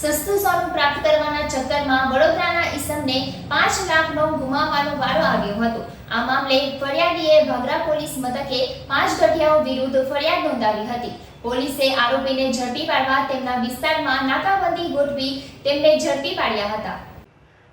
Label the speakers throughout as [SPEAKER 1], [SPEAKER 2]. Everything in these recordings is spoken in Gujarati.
[SPEAKER 1] સસ્તું સોનું પ્રાપ્ત કરવાના ચક્કરમાં વડોદરાના ઈસમને પાંચ લાખનો ગુમાવવાનો વારો આવ્યો હતો. આ મામલે ફરિયાદીએ ભાગરા પોલીસ મથકે પાંચ ગઠિયાઓ વિરુદ્ધ ફરિયાદ નોંધાવી હતી. પોલીસે આરોપીને ઝડપી પાડવા તેમના વિસ્તારમાં નાકાબંધી ગોઠવી તેમને ઝડપી પાડ્યા હતા.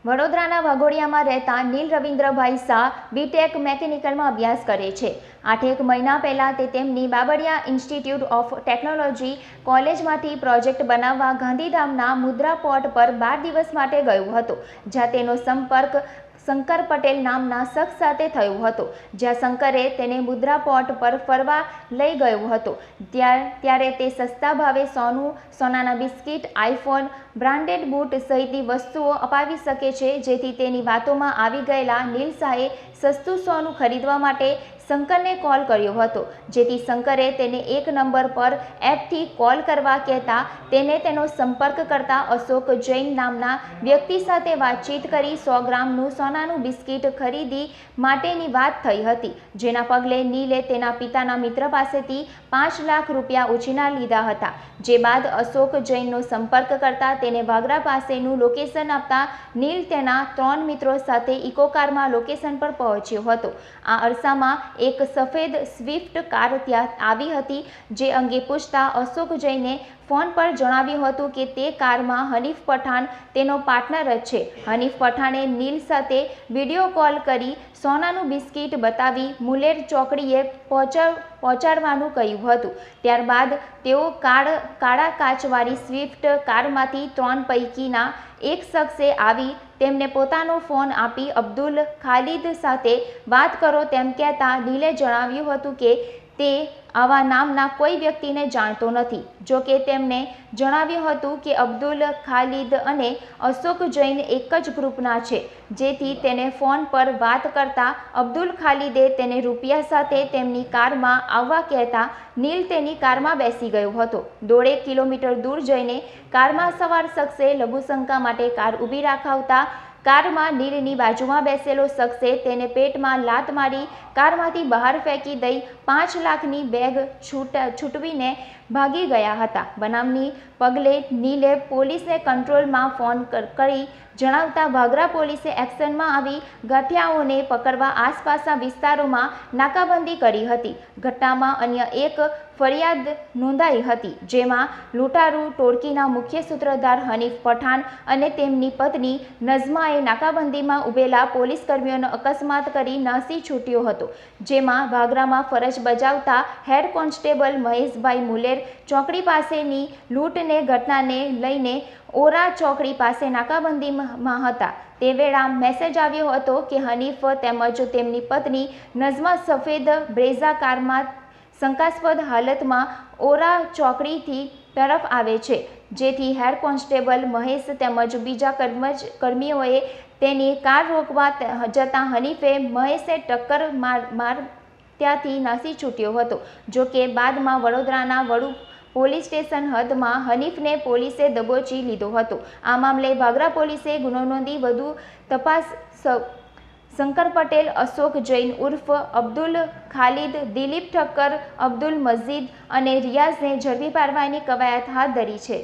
[SPEAKER 1] વડોદરાના વાઘોડિયામાં રહેતા નીલ રવિન્દ્રભાઈ શાહ બીટેક મેકેનિકલમાં અભ્યાસ કરે છે. આઠેક મહિના પહેલાં તે તેમની બાબડિયા ઇન્સ્ટિટ્યૂટ ઓફ ટેકનોલોજી કોલેજમાંથી પ્રોજેક્ટ બનાવવા ગાંધીધામના મુદ્રા પોર્ટ પર બાર દિવસ માટે ગયું હતું, જ્યાં તેનો સંપર્ક શંકર પટેલ નામના શખ્સ સાથે થયો હતો, જ્યાં શંકરે તેને મુદ્રા પોર્ટ પર ફરવા લઈ ગયો હતો. ત્યાર, ત્યારે તે સસ્તા ભાવે સોનું, સોનાના બિસ્કિટ, આઈફોન, બ્રાન્ડેડ બૂટ સહિતની વસ્તુઓ અપાવી શકે છે, જેથી તેની વાતોમાં આવી ગયેલા નીલ શાહે સસ્તું સોનું ખરીદવા માટે શંકરને કોલ કર્યો હતો. જેથી શંકરે તેને એક નંબર પર એપથી કોલ કરવા કહેતા તેને તેનો સંપર્ક કરતા અશોક જૈન નામના વ્યક્તિ સાથે વાતચીત કરી સો ગ્રામનું સોનાનું બિસ્કિટ ખરીદી માટેની વાત થઈ હતી. જેના પગલે નીલે તેના પિતાના મિત્ર પાસેથી પાંચ લાખ રૂપિયા ઉછીના લીધા હતા. જે બાદ અશોક જૈનનો સંપર્ક કરતા તેને વાગરા પાસેનું લોકેશન આપતા નીલ તેના ત્રણ મિત્રો સાથે ઇકો કારમાં લોકેશન પર પહોંચ્યો હતો. આ અરસામાં એક સફેદ સ્વિફ્ટ કાર ત્યાં આવી હતી જે અંગે પૂછતા અશોક જૈને ફોન પર જણાવ્યું હતું કે તે કારમાં હનીફ પઠાણ, તેનો પાર્ટનર જ છે. હનીફ પઠાણે નીલ સાથે વીડિયો કોલ કરી સોનાનું બિસ્કિટ બતાવી મુલેર ચોકડીએ પહોંચાડ પહોંચાડવાનું કહ્યું હતું. ત્યારબાદ તેઓ કાળ, કાળા કાચવાળી સ્વિફ્ટ કારમાંથી ત્રણ પૈકીના એક શખ્સે આવી તેમને પોતાનો ફોન આપી અબ્દુલ ખાલિદ સાથે વાત કરો તેમ કહેતા નીલે જણાવ્યું હતું કે તે આવા નામના કોઈ વ્યક્તિને જાણતો નથી. જો કે તેમણે જણાવ્યું હતું કે અબ્દુલ ખાલિદ અને અશોક જૈન એક જ ગ્રુપના છે. જેથી તેને ફોન પર વાત કરતા અબ્દુલ ખાલિદે તેને રૂપિયા સાથે તેમની કારમાં આવવા કહેતા નીલ તેની કારમાં બેસી ગયો હતો. દોઢેક કિલોમીટર દૂર જઈને કારમાં સવાર શખ્સે લઘુશંકા માટે કાર ઊભી રાખાવતા કારમાં નીલની બાજુમાં બેસેલો શખ્સે તેને પેટમાં લાત મારી કારમાંથી બહાર ફેંકી દઈ પાંચ લાખની બેગ છૂટ, છૂટવીને ભાગી ગયા હતા. બનાવની પગલે નીલે પોલીસને કંટ્રોલમાં ફોન કરી જણાવતા વાગરા પોલીસે એક્શનમાં આવી ગઠિયાઓને પકડવા આસપાસના વિસ્તારોમાં નાકાબંધી કરી હતી. ઘટનામાં અન્ય એક ફરિયાદ નોંધાઈ હતી, જેમાં લૂંટારૂ ટોળકીના મુખ્ય સૂત્રધાર હનીફ પઠાણ અને તેમની પત્ની નઝમાએ નાકાબંધીમાં ઉભેલા પોલીસ કર્મીઓનો અકસ્માત કરી નાસી છૂટ્યો હતો, જેમાં વાગરામાં ફરજ બજાવતા હેડ કોન્સ્ટેબલ મહેશભાઈ મુલેર ચોકડી પાસેની લૂંટને ઘટનાને લઈને ઓરા ચોકડી પાસે નાકાબંધીમાં હતા. તે વેળા મેસેજ આવ્યો હતો કે હનીફ તેમજ તેમની પત્ની નઝમા સફેદ બ્રેઝા કારમાં શંકાસ્પદ હાલતમાં ઓરા ચોકડીથી તરફ આવે છે. જેથી હેડ કોન્સ્ટેબલ મહેશ તેમજ બીજા કર્મચ કર્મીઓએ તેની કાર રોકવા જતાં હનીફે મહેશે ટક્કર માર માર ત્યાંથી નાસી છૂટ્યો હતો. જો કે બાદમાં વડોદરાના વડુ પોલીસ સ્ટેશન હદમાં હનીફને પોલીસે દબોચી લીધો હતો. આ મામલે ભાગરા પોલીસે ગુનો નોંધી વધુ તપાસ શંકર પટેલ, અશોક જૈન ઉર્ફ અબ્દુલ ખાલિદ, દિલીપ ઠક્કર, અબ્દુલ મજીદ અને રિયાઝને ઝડપી પાડવાની કવાયત હાથ ધરી છે.